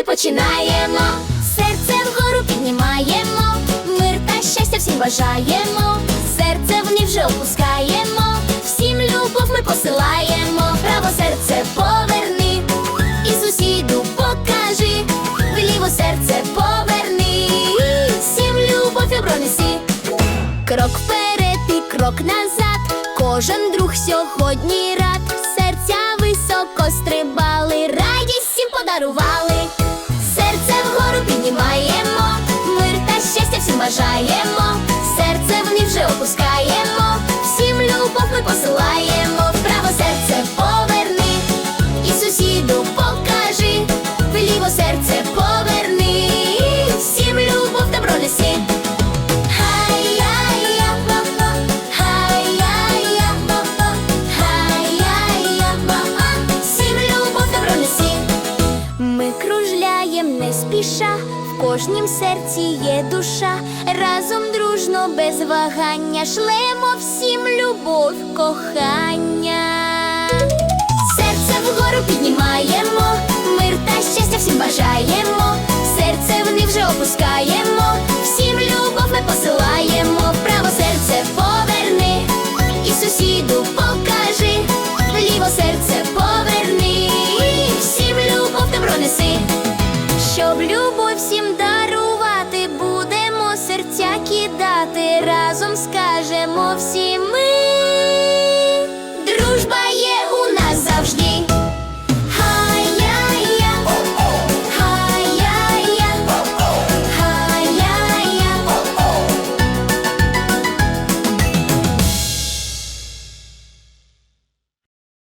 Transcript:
жити починаємо. Серце вгору піднімаємо. Мир та щастя всім бажаємо. Серце вниз вже опускаємо. Всім любов ми посилаємо. Право серце поверни. І сусіду покажи. Вліво серце поверни. Всім любов і пронеси. Крок вперед і крок назад. Кожен друг сьогодні рад. Серця високо стрибали, радість всім подарували. Кружляєм в кожнім серці є душа. Разом дружно без вагання шлемо всім любов, кохання. разом скажемо всім.